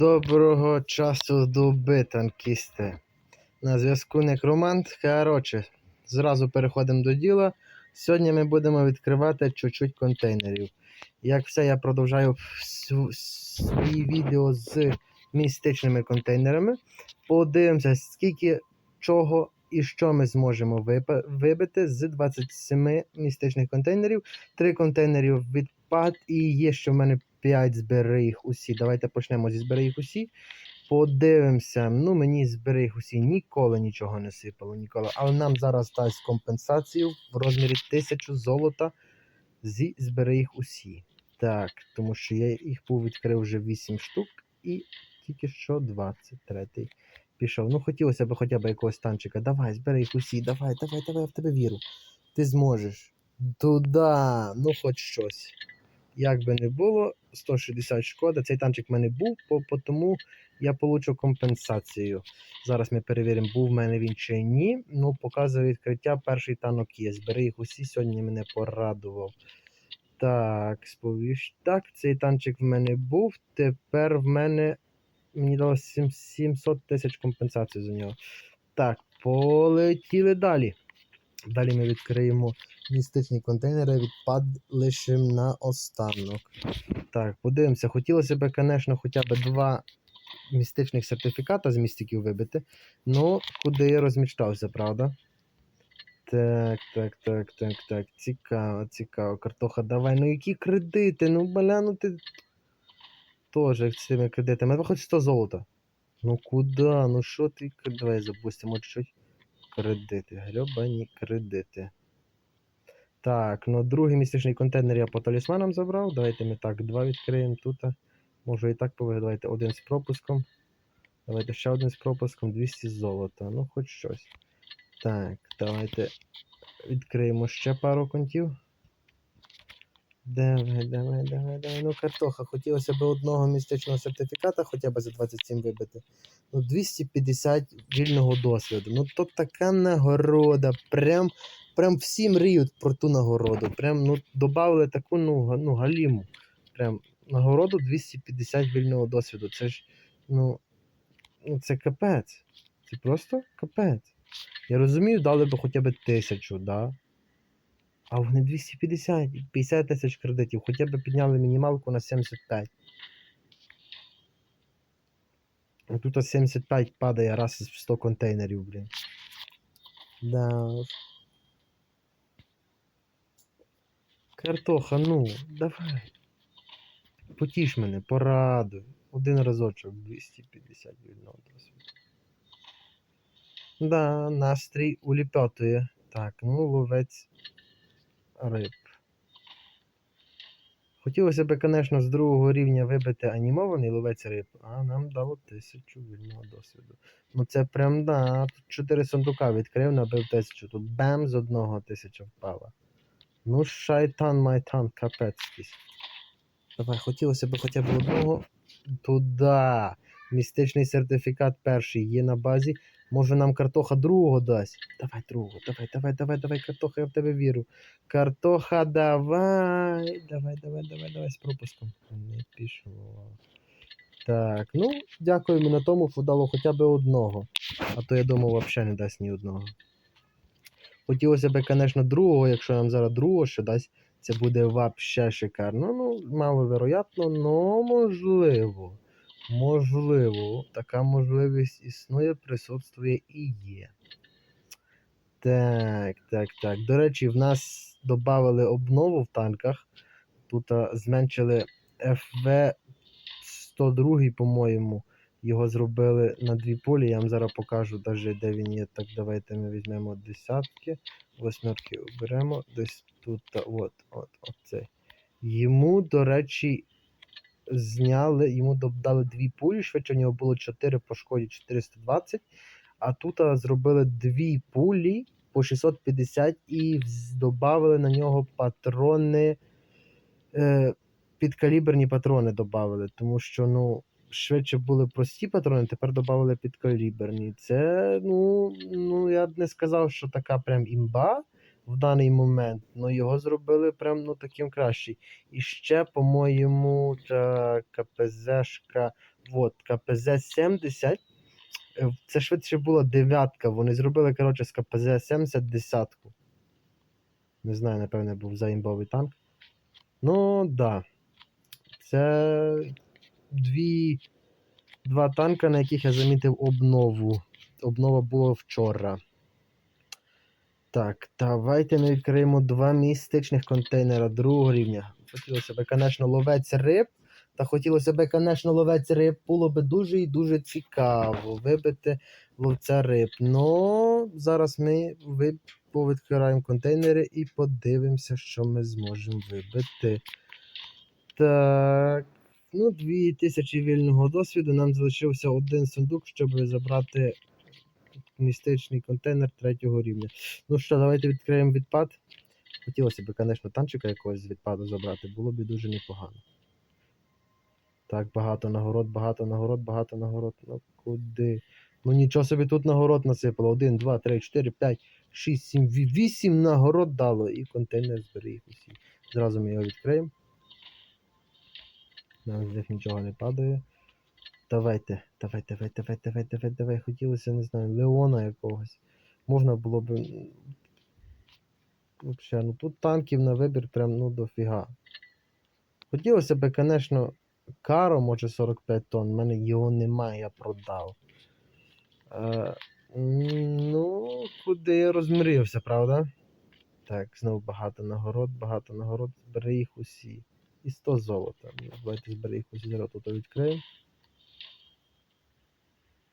Доброго часу доби, танкісти. На зв'язку Некромант. Коротше, зразу переходимо до діла. Сьогодні ми будемо відкривати чуть-чуть контейнерів. Як все, я продовжаю свої відео з містичними контейнерами. Подивимося, скільки чого і що ми зможемо вибити з 27 містичних контейнерів. Три контейнерів відпад, і є ще в мене 5 збери їх усі. Давайте почнемо зі збери їх усі. Подивимося. Ну, мені збери їх усі ніколи нічого не сипало, ніколи. Але нам зараз дасть компенсацію в розмірі 1000 золота зі збери їх усі. Так, тому що я їх був відкрив вже 8 штук і тільки що 23-й пішов. Ну, хотілося б хоча б якогось танчика. Давай, збери їх усі, давай, давай, давай, я в тебе вірю. Ти зможеш. Туда, ну хоч щось. Як би не було, 160 шкода. Цей танчик в мене був, по, тому я получу компенсацію. Зараз ми перевіримо, був в мене він чи ні. Ну, показує відкриття, перший танок є. Збери їх усі, сьогодні мене порадував. Так, сповіш. Так, цей танчик в мене був. Тепер в мене мені дало 700 тисяч компенсації за нього. Так, полетіли далі. Далі ми відкриємо містичні контейнери, відпад лишим на останок. Так, подивимося. Хотілося б, звісно, хоча б два містичних сертифіката з містиків вибити. Ну, куди я розмічтався, правда? Так, так, так, так, так. Цікаво, цікаво. Картоха, давай. Ну які кредити? Ну, бля, ну ти. Тоже з цими кредитами. Хоч 100 золота. Ну куди? Ну що ти? Давай запустимо чуть кредити. Гребані кредити. Так, ну другий місячний контейнер я по талісманам забрав. Давайте ми так, два відкриємо тут. Може і так повинен. Давайте один з пропуском. Давайте ще один з пропуском, 200 золота. Ну, хоч щось. Так, давайте відкриємо ще пару контів. Давай, давай, давай, давай. Ну, картоха, хотілося б одного містичного сертифіката хоча б за 27 вибити. Ну, 250 вільного досвіду. Ну, то така нагорода. Прям, прям всі мріють про ту нагороду. Прям, ну, додали таку, ну, ну, галіму. Прям нагороду 250 вільного досвіду. Це ж, ну, ну це капець. Це просто капець. Я розумію, дали б хоча б тисячу, да? А вони 250, 50 тисяч кредитів, хоча б підняли мінімалку на 75. А тут 75 падає раз в 100 контейнерів, блін. Да. Картоха, ну, давай. Потіш мене, порадуй. Один разочок 250 вільного. Да, настрій уліпетує. Так, ну ловець риб. Хотілося б, звісно, з другого рівня вибити анімований ловець риб, а нам дало тисячу вільного досвіду. Ну це прям да. Тут 4 сундука відкрив, набив тисячу. Тут бем з одного тисяча впала. Ну, шайтан майтан, капець. Давай, хотілося б хоча б одного. Туда. Містичний сертифікат перший є на базі. Може нам картоха другого дасть? Давай другого, давай, давай, давай, давай, картоха, я в тебе вірю. Картоха, давай. Давай, давай, давай, давай з пропуском. Не пішло. Так, ну, дякуємо на тому, що дало хоча б одного. А то я думав, взагалі не дасть ні одного. Хотілося б, звісно, другого, якщо нам зараз другого ще дасть, це буде вообще шикарно. Ну, маловероятно, але можливо. Можливо, така можливість існує, присутствує і є. Так, так, так. До речі, в нас додали обнову в танках. Тут зменшили FV 102, по-моєму. Його зробили на дві полі. Я вам зараз покажу, даже, де він є. Так, давайте ми візьмемо десятки, восьмерки оберемо. Десь тут, от, от, от. Йому, до речі, зняли, йому додали дві пулі, швидше у нього було 4 по шкоді 420, а тут зробили дві пулі по 650 і додали на нього патрони, е, підкаліберні патрони додали, тому що, ну, швидше були прості патрони, тепер додали підкаліберні. Це, ну, ну, я б не сказав, що така прям імба в даний момент, але його зробили прям ну, таким кращий. І ще, по-моєму, КПЗшка от, КПЗ-70. Е, Це швидше була дев'ятка. Вони зробили, коротше, з КПЗ-70 десятку. Не знаю, напевне, був заімбовий танк. Ну, да. Це дві, два танка, на яких я замітив обнову. Обнова була вчора. Так, давайте ми відкриємо два містичних контейнера другого рівня. Хотілося б, звісно, ловець риб. Та хотілося б, звісно, ловець риб було б дуже і дуже цікаво вибити ловця риб. Ну, зараз ми повідкриваємо контейнери і подивимося, що ми зможемо вибити. Так. Ну, 2000 вільного досвіду. Нам залишився один сундук, щоб забрати містичний контейнер третього рівня. Ну що, давайте відкриємо відпад. Хотілося б, звісно, танчика якогось з відпаду забрати, було б дуже непогано. Так, багато нагород, багато нагород, багато нагород. Ну куди? Ну нічого собі тут нагород насипало. 1, 2, 3, 4, 5, 6, 7, 8 нагород дало і контейнер зберіг усі. Зразу ми його відкриємо. Нам з них нічого не падає. Давайте, давай, давай, давай, давай, давай, давай. Хотілося, не знаю, Леона якогось. Можна було б. Вообще, ну тут танків на вибір прям ну дофіга. Хотілося б, звісно, Каро, може 45 тонн, в мене його немає, я продав. Е, ну, куди я розмріявся, правда? Так, знову багато нагород, багато нагород, збери їх усі. І 100 золота. Давайте збери їх усі, зараз тут відкриємо.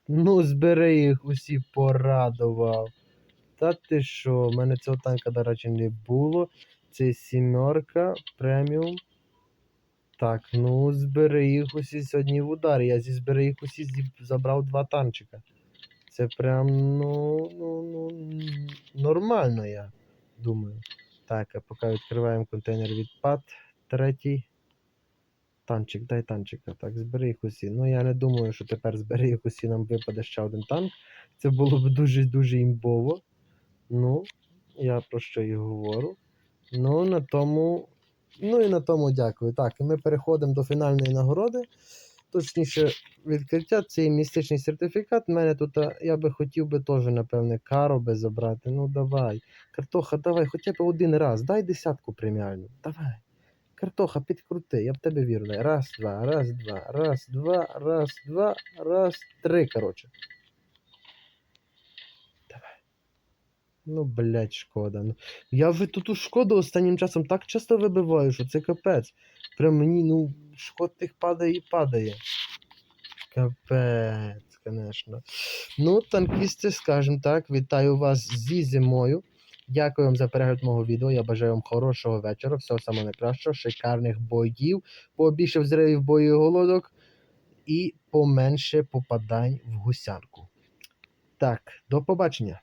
Ну, збери їх усі порадував. Та ти що, в мене цього танка, до речі, не було. Це сімерка преміум. Так, ну збери їх усі сьогодні в ударі. Я зі збери їх усі забрав два танчика. Це прям, ну, ну, ну, нормально, я думаю. Так, а поки відкриваємо контейнер відпад. Третій. Танчик, дай танчика. Так, збери їх усі. Ну я не думаю, що тепер збери їх усі нам випаде ще один танк. Це було б дуже-дуже імбово. Ну, я про що і говорю. Ну, на тому. Ну і на тому дякую. Так, і ми переходимо до фінальної нагороди. Точніше, відкриття цей містичний сертифікат. У мене тут, я би хотів би теж, напевне, каро би забрати. Ну давай. Картоха, давай, хоча б один раз. Дай десятку преміальну. Давай. Картоха, підкрути, я в тебе вірю. Раз, два, раз, два, раз, два, раз, два, раз, три, коротше. Давай. Ну, блядь, шкода. Ну, я вже тут у шкоду останнім часом так часто вибиваю, що це капець. Прям мені, ну, шкод тих падає і падає. Капець, звісно. Ну, танкісти, скажімо так, вітаю вас зі зимою. Дякую вам за перегляд мого відео. Я бажаю вам хорошого вечора, всього самого найкращого, шикарних боїв, побільше взривів бою голодок і поменше попадань в гусянку. Так, до побачення.